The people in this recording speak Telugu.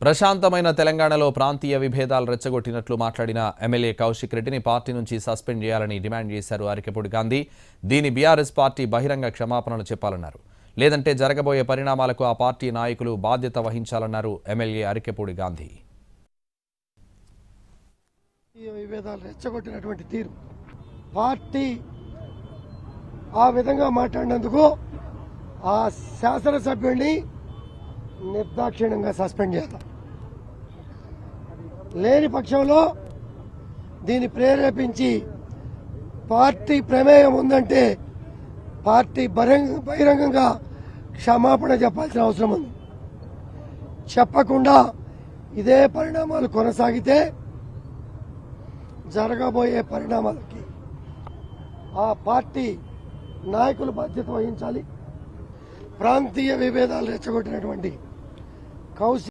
ప్రశాంతమైన తెలంగాణలో ప్రాంతీయ విభేదాలు రెచ్చగొట్టినట్లు మాట్లాడిన ఎమ్మెల్యే కౌశిక్ రెడ్డిని పార్టీ నుంచి సస్పెండ్ చేయాలని డిమాండ్ చేశారు అరికెపూడి గాంధీ. దీని బీఆర్ఎస్ పార్టీ బహిరంగ క్షమాపణలు చెప్పాలన్నారు. లేదంటే జరగబోయే పరిణామాలకు ఆ పార్టీ నాయకులు బాధ్యత వహించాలన్నారు ఎమ్మెల్యే అరికెపూడి గాంధీ. విభేదాలు రెచ్చగొట్టినటువంటి తీరు. పార్టీ ఆ విధంగా మాట్లాడినందుకు ఆ శాసనసభ్యుడిని నిర్దాక్షిణ్యంగా సస్పెండ్ చేయాలి లేని పక్షంలో దీన్ని ప్రేరేపించి పార్టీ ప్రమేయం ఉందంటే పార్టీ బహిరంగ బహిరంగంగా క్షమాపణ చెప్పాల్సిన అవసరం ఉంది. చెప్పకుండా ఇదే పరిణామాలు కొనసాగితే జరగబోయే పరిణామాలకి ఆ పార్టీ నాయకులు బాధ్యత వహించాలి. ప్రాంతీయ విభేదాలు రెచ్చగొట్టినటువంటి కౌశ